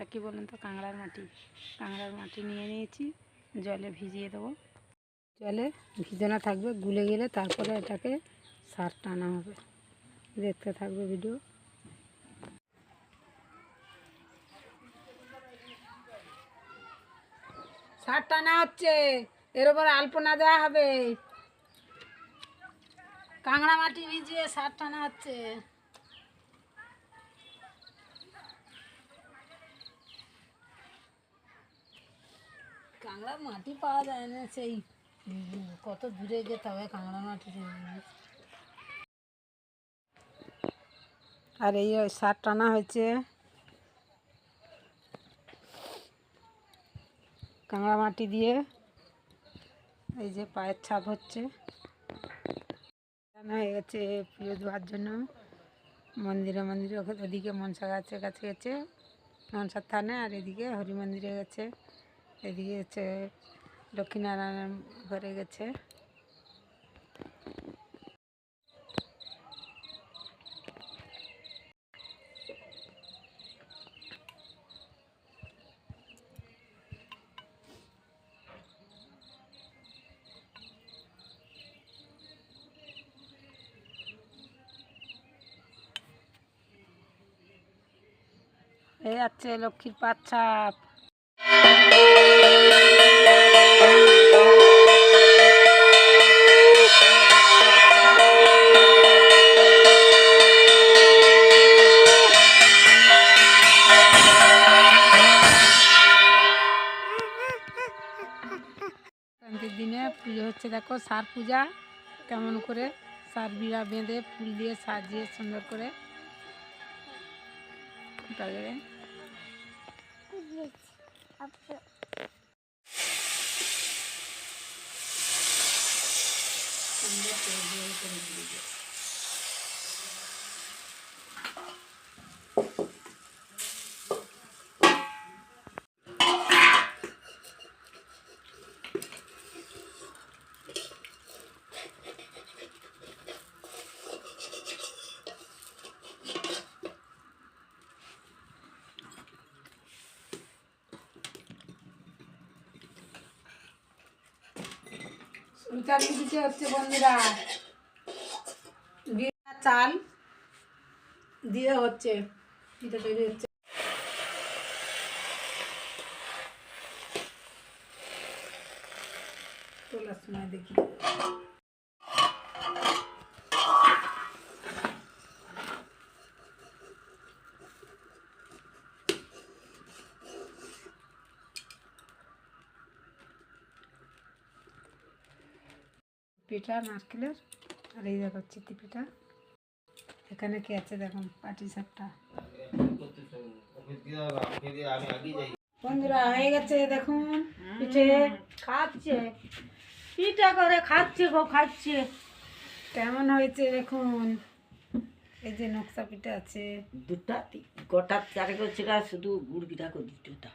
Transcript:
এটা কি বলুন তো কাংড়ার মাটি। কাংড়ার মাটি নিয়ে নিয়েছি, জলে ভিজিয়ে দেবো। জলে ভিজানো থাকবে, গুলে গেলে তারপরে এটাকে সার টানা হবে। দেখতে থাকবে ভিডিও। সার টানা হচ্ছে, এর উপর আলপনা দেওয়া হবে। কাংড়া মাটি ভিজিয়ে সার টানা হচ্ছে। কাংড়া মাটি পাওয়া যায় না সেই। কত দূরে যেতে হবে কাংড়া মাটি আর এই সার টানা হয়েছে। কাঁকড়া মাটি দিয়ে। এই যে পায়ের ছাপ হচ্ছে। টানা হয়ে গেছে পুজো দেওয়ার জন্য। মন্দিরে মন্দিরে ওদিকে মনসা গাছের কাছে গেছে। মনসার থানে আর এদিকে হরি মন্দিরে গেছে। এদিকে হচ্ছে লক্ষ্মীনারায়ণ ঘরে গেছে। এই যাচ্ছে লক্ষ্মীর পাঁচ পুজো হচ্ছে। দেখো, সার পূজা, কেমন করে সার বিড়া বেঁধে ফুল দিয়ে সাজিয়ে সুন্দর করে তারপরে সুতার দিতে হচ্ছে বন্ধুরা। চাল দিয়ে হচ্ছে পিঠা তৈরি হচ্ছে। তোলার সময় দেখি। পিঠা নারকেলের আর এই দেখো চিতি পিঠা এখানে কি আছে দেখুন, পাটি সাপটা। বন্ধুরা, হয়ে গেছে দেখুন, পিঠে খাচ্ছে। পিঠা করে খাচ্ছে গো, খাচ্ছে। কেমন হয়েছে দেখুন? এই যে নকশা পিঠা আছে। দুটা গোটা চারে করছে শুধু গুড় পিঠা করে দুটোটা।